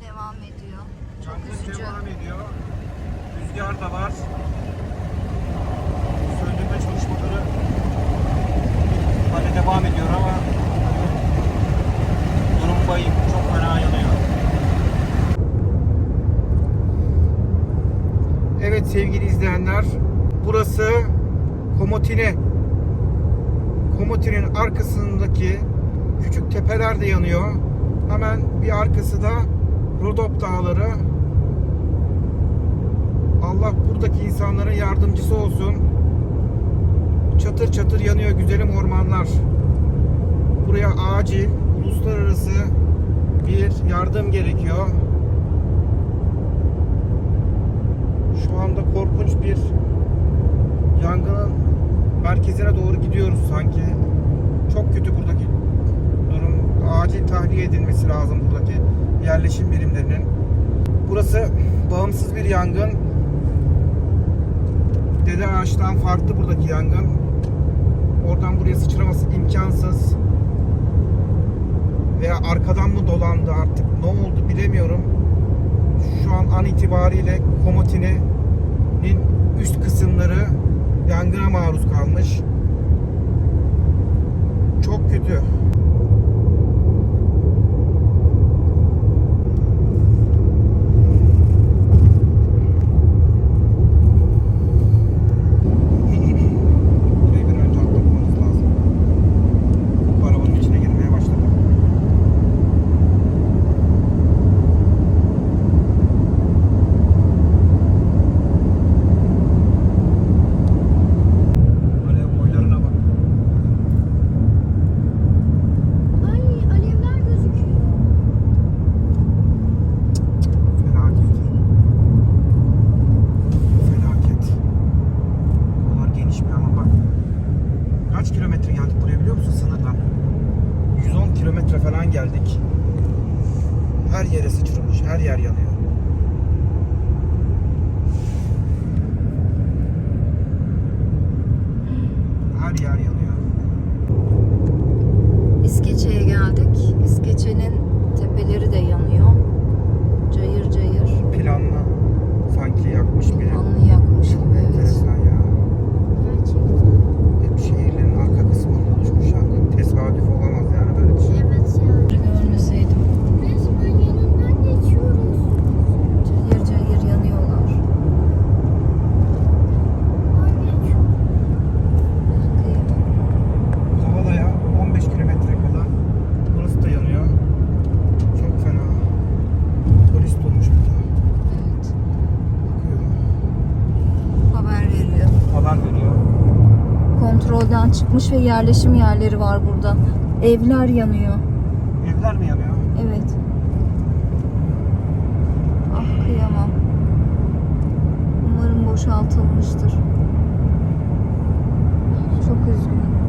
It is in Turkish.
devam ediyor. Çok Yangın üzücü. devam ediyor. Rüzgar da var. Söndürme çalışmaları böyle devam ediyor ama durum bayım. Çok fena yanıyor. Evet sevgili izleyenler. Burası Komotine. Komotine'nin arkasındaki küçük tepeler de yanıyor. Hemen bir arkası da Rodop Dağları. Allah buradaki insanların yardımcısı olsun. Çatır çatır yanıyor güzelim ormanlar. Buraya acil uluslararası bir yardım gerekiyor. Şu anda korkunç bir yangının merkezine doğru gidiyoruz sanki. Çok kötü buradaki durum. Acil tahliye edilmesi lazım buradaki yerleşim birimlerinin. Burası bağımsız bir yangın. Dede ağaçtan farklı buradaki yangın. Oradan buraya sıçraması imkansız. Veya arkadan mı dolandı artık ne oldu bilemiyorum. Şu an an itibariyle Komotini'nin üst kısımları yangına maruz kalmış. Çok kötü. Kaç kilometre geldik buraya biliyor musun sınırdan? 110 kilometre falan geldik. Her yere sıçramış, her yer yanıyor. kontrolden çıkmış ve yerleşim yerleri var burada. Evler yanıyor. Evler mi yanıyor? Evet. Ah kıyamam. Umarım boşaltılmıştır. Çok üzgünüm.